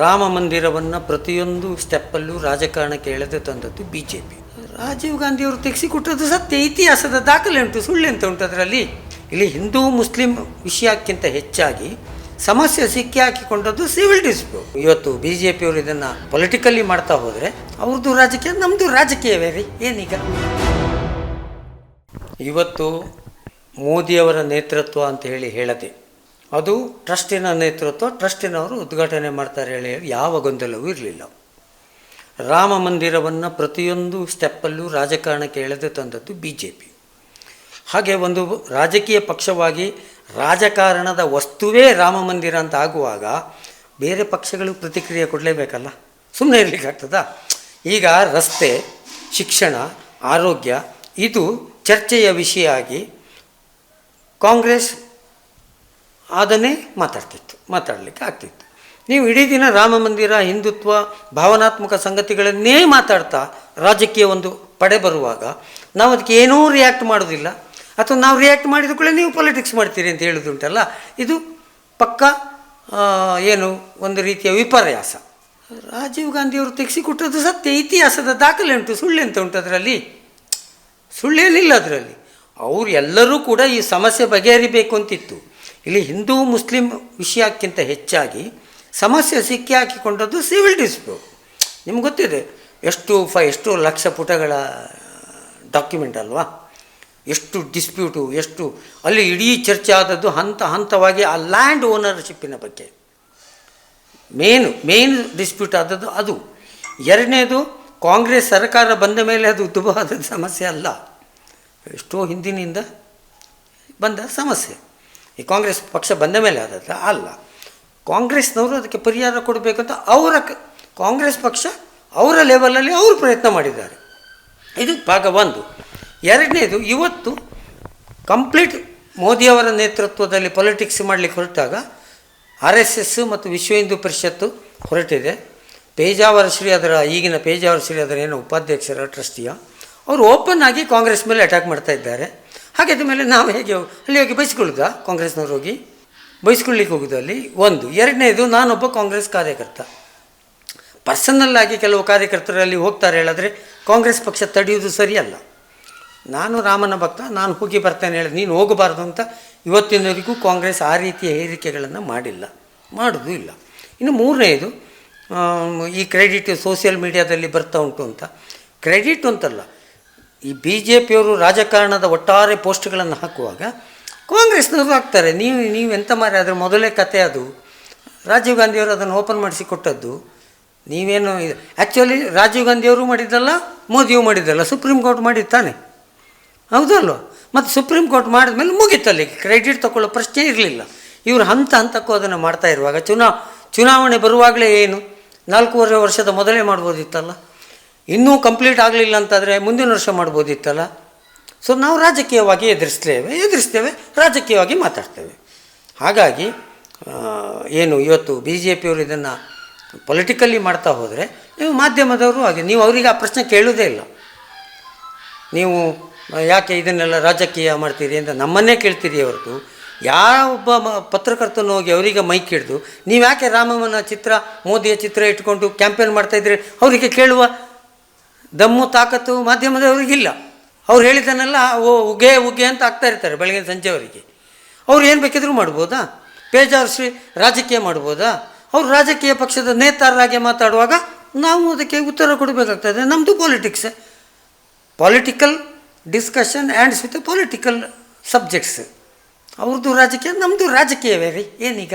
ರಾಮ ಮಂದಿರವನ್ನು ಪ್ರತಿಯೊಂದು ಸ್ಟೆಪ್ಪಲ್ಲೂ ರಾಜಕಾರಣಕ್ಕೆ ಎಳೆದು ತಂದದ್ದು ಬಿ ಜೆ ಪಿ ರಾಜೀವ್ ಗಾಂಧಿಯವರು ತೆಗೆಸಿಕೊಟ್ಟದ್ದು ಸತ್ಯ, ಇತಿಹಾಸದ ದಾಖಲೆ ಉಂಟು, ಸುಳ್ಳೆಂತ ಉಂಟು ಅದರಲ್ಲಿ. ಇಲ್ಲಿ ಹಿಂದೂ, ಮುಸ್ಲಿಂ ವಿಷಯಕ್ಕಿಂತ ಹೆಚ್ಚಾಗಿ ಸಮಸ್ಯೆ ಸಿಕ್ಕಿ ಹಾಕಿಕೊಂಡದ್ದು ಸಿವಿಲ್ ಡಿಸ್ಪ್ಯೂಟ್ ಇವತ್ತು ಬಿ ಜೆ ಪಿಯವರು ಇದನ್ನು ಪೊಲಿಟಿಕಲಿ ಮಾಡ್ತಾ ಹೋದರೆ ಅವ್ರದ್ದು ರಾಜಕೀಯ ನಮ್ಮದು ರಾಜಕೀಯವೇ ರೀ, ಏನೀಗ? ಇವತ್ತು ಮೋದಿಯವರ ನೇತೃತ್ವ ಅಂತ ಹೇಳಿ ಹೇಳದೆ ಅದು ಟ್ರಸ್ಟಿನ ನೇತೃತ್ವ, ಟ್ರಸ್ಟಿನವರು ಉದ್ಘಾಟನೆ ಮಾಡ್ತಾರೆ ಹೇಳಿ ಯಾವ ಗೊಂದಲವೂ ಇರಲಿಲ್ಲ. ರಾಮ ಮಂದಿರವನ್ನು ಪ್ರತಿಯೊಂದು ಸ್ಟೆಪ್ಪಲ್ಲೂ ರಾಜಕಾರಣಕ್ಕೆ ಎಳೆದು ತಂದದ್ದು ಬಿ ಜೆ ಪಿ ಹಾಗೆ ಒಂದು ರಾಜಕೀಯ ಪಕ್ಷವಾಗಿ ರಾಜಕಾರಣದ ವಸ್ತುವೇ ರಾಮ ಮಂದಿರ ಅಂತ ಆಗುವಾಗ ಬೇರೆ ಪಕ್ಷಗಳು ಪ್ರತಿಕ್ರಿಯೆ ಕೊಡಲೇಬೇಕಲ್ಲ? ಸುಮ್ಮನೆ ಇರಲಿಕ್ಕಾಗ್ತದ? ಈಗ ರಸ್ತೆ, ಶಿಕ್ಷಣ, ಆರೋಗ್ಯ, ಇದು ಚರ್ಚೆಯ ವಿಷಯ ಆಗಿ ಕಾಂಗ್ರೆಸ್ ಅದನ್ನೇ ಮಾತಾಡ್ತಿತ್ತು, ಮಾತಾಡಲಿಕ್ಕೆ ಆಗ್ತಿತ್ತು. ನೀವು ಇಡೀ ದಿನ ರಾಮ ಮಂದಿರ, ಹಿಂದುತ್ವ, ಭಾವನಾತ್ಮಕ ಸಂಗತಿಗಳನ್ನೇ ಮಾತಾಡ್ತಾ ರಾಜಕೀಯ ಒಂದು ಪಡೆ ಬರುವಾಗ ನಾವು ಅದಕ್ಕೆ ಏನೂ ರಿಯಾಕ್ಟ್ ಮಾಡೋದಿಲ್ಲ ಅಥವಾ ನಾವು ರಿಯಾಕ್ಟ್ ಮಾಡಿದ ಕೂಡ ನೀವು ಪೊಲಿಟಿಕ್ಸ್ ಮಾಡ್ತೀರಿ ಅಂತ ಹೇಳೋದುಂಟಲ್ಲ ಇದು ಪಕ್ಕ ಏನು ಒಂದು ರೀತಿಯ ವಿಪರ್ಯಾಸ. ರಾಜೀವ್ ಗಾಂಧಿಯವರು ತೆಗೆಸಿಕೊಟ್ಟದ್ದು ಸತ್ಯ, ಇತಿಹಾಸದ ದಾಖಲೆ ಉಂಟು, ಸುಳ್ಳೆಂತ ಉಂಟು ಅದರಲ್ಲಿ? ಸುಳ್ಳೇನಿಲ್ಲ ಅದರಲ್ಲಿ. ಅವರು ಎಲ್ಲರೂ ಕೂಡ ಈ ಸಮಸ್ಯೆ ಬಗೆಹರಿಬೇಕು ಅಂತಿತ್ತು. ಇಲ್ಲಿ ಹಿಂದೂ ಮುಸ್ಲಿಂ ವಿಷಯಕ್ಕಿಂತ ಹೆಚ್ಚಾಗಿ ಸಮಸ್ಯೆ ಸಿಕ್ಕಿ ಹಾಕಿಕೊಂಡದ್ದು ಸಿವಿಲ್ ಡಿಸ್ಪ್ಯೂಟ್. ನಿಮ್ಗೆ ಗೊತ್ತಿದೆ, ಎಷ್ಟು ಫ, ಎಷ್ಟು ಲಕ್ಷ ಪುಟಗಳ ಡಾಕ್ಯುಮೆಂಟ್ ಅಲ್ವಾ? ಎಷ್ಟು ಡಿಸ್ಪ್ಯೂಟು, ಎಷ್ಟು, ಅಲ್ಲಿ ಇಡೀ ಚರ್ಚೆ ಆದದ್ದು ಹಂತ ಹಂತವಾಗಿ ಆ ಲ್ಯಾಂಡ್ ಓನರ್ಶಿಪ್ಪಿನ ಬಗ್ಗೆ. ಮೇನ್ ಮೇನ್ ಡಿಸ್ಪ್ಯೂಟ್ ಆದದ್ದು ಅದು. ಎರಡನೇದು, ಕಾಂಗ್ರೆಸ್ ಸರ್ಕಾರ ಬಂದ ಮೇಲೆ ಅದು ಉದ್ಭವವಾದ ಸಮಸ್ಯೆ ಅಲ್ಲ. ಎಷ್ಟೋ ಹಿಂದಿನಿಂದ ಬಂದ ಸಮಸ್ಯೆ. ಈ ಕಾಂಗ್ರೆಸ್ ಪಕ್ಷ ಬಂದ ಮೇಲೆ ಆದದ್ದು? ಅಲ್ಲ. ಕಾಂಗ್ರೆಸ್ನವರು ಅದಕ್ಕೆ ಪರಿಹಾರ ಕೊಡಬೇಕಂತ ಅವರ ಕಾಂಗ್ರೆಸ್ ಪಕ್ಷ ಅವರ ಲೆವೆಲಲ್ಲಿ ಅವರು ಪ್ರಯತ್ನ ಮಾಡಿದ್ದಾರೆ. ಇದು ಭಾಗ ಒಂದು. ಎರಡನೇದು, ಇವತ್ತು ಕಂಪ್ಲೀಟ್ ಮೋದಿಯವರ ನೇತೃತ್ವದಲ್ಲಿ ಪೊಲಿಟಿಕ್ಸ್ ಮಾಡಲಿಕ್ಕೆ ಹೊರಟಾಗ ಆರ್ ಎಸ್ ಎಸ್ ಮತ್ತು ವಿಶ್ವ ಹಿಂದೂ ಪರಿಷತ್ತು ಹೊರಟಿದೆ. ಪೇಜಾವರ ಶ್ರೀ ಅದರ, ಈಗಿನ ಪೇಜಾವರ ಶ್ರೀ ಅದರ ಏನು ಉಪಾಧ್ಯಕ್ಷರ, ಟ್ರಸ್ಟಿಯ, ಅವರು ಓಪನ್ ಆಗಿ ಕಾಂಗ್ರೆಸ್ ಮೇಲೆ ಅಟ್ಯಾಕ್ ಮಾಡ್ತಾ ಇದ್ದಾರೆ. ಹಾಗಾದ ಮೇಲೆ ನಾವು ಹೇಗೆ ಅಲ್ಲಿ ಹೋಗಿ ಬಯಸ್ಕೊಳ್ಳೋದಾ ಕಾಂಗ್ರೆಸ್ನವ್ರು ಹೋಗಿ ಬೈಸ್ಕೊಳ್ಳಿಕ್ಕೆ ಹೋಗೋದು ಅಲ್ಲಿ? ಒಂದು. ಎರಡನೇದು, ನಾನೊಬ್ಬ ಕಾಂಗ್ರೆಸ್ ಕಾರ್ಯಕರ್ತ. ಪರ್ಸನಲ್ಲಾಗಿ ಕೆಲವು ಕಾರ್ಯಕರ್ತರಲ್ಲಿ ಹೋಗ್ತಾರೆ ಹೇಳಿದ್ರೆ ಕಾಂಗ್ರೆಸ್ ಪಕ್ಷ ತಡೆಯುವುದು ಸರಿಯಲ್ಲ. ನಾನು ರಾಮನ ಭಕ್ತ, ನಾನು ಹೋಗಿ ಬರ್ತೇನೆ ಹೇಳಿ ನೀನು ಹೋಗಬಾರ್ದು ಅಂತ ಇವತ್ತಿನವರೆಗೂ ಕಾಂಗ್ರೆಸ್ ಆ ರೀತಿಯ ಹೇರಿಕೆಗಳನ್ನು ಮಾಡಿಲ್ಲ. ಮಾಡೋದು ಇಲ್ಲ. ಇನ್ನು ಮೂರನೇದು ಈ ಕ್ರೆಡಿಟ್ ಸೋಷಿಯಲ್ ಮೀಡಿಯಾದಲ್ಲಿ ಬರ್ತಾ ಉಂಟು ಅಂತ. ಕ್ರೆಡಿಟ್ ಅಂತಲ್ಲ ಈ ಬಿ ಜೆ ಪಿಯವರು ರಾಜಕಾರಣದ ಒಟ್ಟಾರೆ ಪೋಸ್ಟ್ಗಳನ್ನು ಹಾಕುವಾಗ ಕಾಂಗ್ರೆಸ್ನವರು ಹಾಕ್ತಾರೆ. ನೀವು ನೀವು ಎಂಥ ಮಾರಿ ಅದರ ಮೊದಲೇ ಕತೆ ಅದು. ರಾಜೀವ್ ಗಾಂಧಿಯವರು ಅದನ್ನು ಓಪನ್ ಮಾಡಿಸಿ ಕೊಟ್ಟದ್ದು. ನೀವೇನು ಆ್ಯಕ್ಚುಲಿ ರಾಜೀವ್ ಗಾಂಧಿಯವರು ಮಾಡಿದ್ದಲ್ಲ, ಮೋದಿಯೂ ಮಾಡಿದ್ದಲ್ಲ, ಸುಪ್ರೀಂ ಕೋರ್ಟ್ ಮಾಡಿದ್ದಾನೆ. ಹೌದಲ್ವ ಮತ್ತು ಸುಪ್ರೀಂ ಕೋರ್ಟ್ ಮಾಡಿದ್ಮೇಲೆ ಮುಗೀತಲ್ಲಿ, ಕ್ರೆಡಿಟ್ ತಗೊಳ್ಳೋ ಪ್ರಶ್ನೆ ಇರಲಿಲ್ಲ. ಇವರು ಹಂತ ಹಂತಕ್ಕೂ ಅದನ್ನು ಮಾಡ್ತಾ ಇರುವಾಗ ಚುನಾ, ಚುನಾವಣೆ ಬರುವಾಗಲೇ ಏನು? ನಾಲ್ಕೂವರೆ ವರ್ಷದ ಮೊದಲೇ ಮಾಡ್ಬೋದಿತ್ತಲ್ಲ? ಇನ್ನೂ ಕಂಪ್ಲೀಟ್ ಆಗಲಿಲ್ಲ ಅಂತಾದರೆ ಮುಂದಿನ ವರ್ಷ ಮಾಡ್ಬೋದಿತ್ತಲ್ಲ? ಸೊ ನಾವು ರಾಜಕೀಯವಾಗಿ ಎದುರಿಸ್ತೇವೆ ಎದುರಿಸ್ತೇವೆ, ರಾಜಕೀಯವಾಗಿ ಮಾತಾಡ್ತೇವೆ. ಹಾಗಾಗಿ ಏನು ಇವತ್ತು ಬಿ ಜೆ ಪಿಯವರು ಇದನ್ನು ಪೊಲಿಟಿಕಲಿ ಮಾಡ್ತಾ ಹೋದರೆ ನೀವು ಮಾಧ್ಯಮದವರು ಹಾಗೆ, ನೀವು ಅವರಿಗೆ ಆ ಪ್ರಶ್ನೆ ಕೇಳೋದೇ ಇಲ್ಲ. ನೀವು ಯಾಕೆ ಇದನ್ನೆಲ್ಲ ರಾಜಕೀಯ ಮಾಡ್ತೀರಿ ಅಂತ ನಮ್ಮನ್ನೇ ಕೇಳ್ತೀರಿ ಹೊರತು. ಯಾವೊಬ್ಬ ಪತ್ರಕರ್ತನ ಹೋಗಿ ಅವರಿಗೆ ಮೈಕ್ ಹಿಡಿದು ನೀವು ಯಾಕೆ ರಾಮಮ್ಮನ ಚಿತ್ರ, ಮೋದಿಯ ಚಿತ್ರ ಇಟ್ಕೊಂಡು ಕ್ಯಾಂಪೇನ್ ಮಾಡ್ತಾಯಿದ್ರೆ ಅವರಿಗೆ ಕೇಳುವ ದಮ್ಮು ತಾಕತ್ತು ಮಾಧ್ಯಮದವರಿಗಿಲ್ಲ. ಅವ್ರು ಹೇಳಿದ್ದನ್ನೆಲ್ಲ ಓ, ಉಗೆ ಉಗೆ ಅಂತ ಆಗ್ತಾ ಇರ್ತಾರೆ ಬೆಳಗಿನ ಸಂಜೆವರೆಗೆ ಅವ್ರು ಏನು ಬೇಕಿದ್ರೂ ಮಾಡ್ಬೋದಾ? ಪೇಜಾರ್ ಶ್ರೀ ರಾಜಕೀಯ ಮಾಡ್ಬೋದಾ? ಅವ್ರು ರಾಜಕೀಯ ಪಕ್ಷದ ನೇತಾರರಾಗಿ ಮಾತಾಡುವಾಗ ನಾವು ಅದಕ್ಕೆ ಉತ್ತರ ಕೊಡಬೇಕಾಗ್ತದೆ. ನಮ್ಮದು politics political discussion ends with political subjects ಅವ್ರದ್ದು ರಾಜಕೀಯ ನಮ್ಮದು ರಾಜಕೀಯವೇ ರೀ, ಏನೀಗ?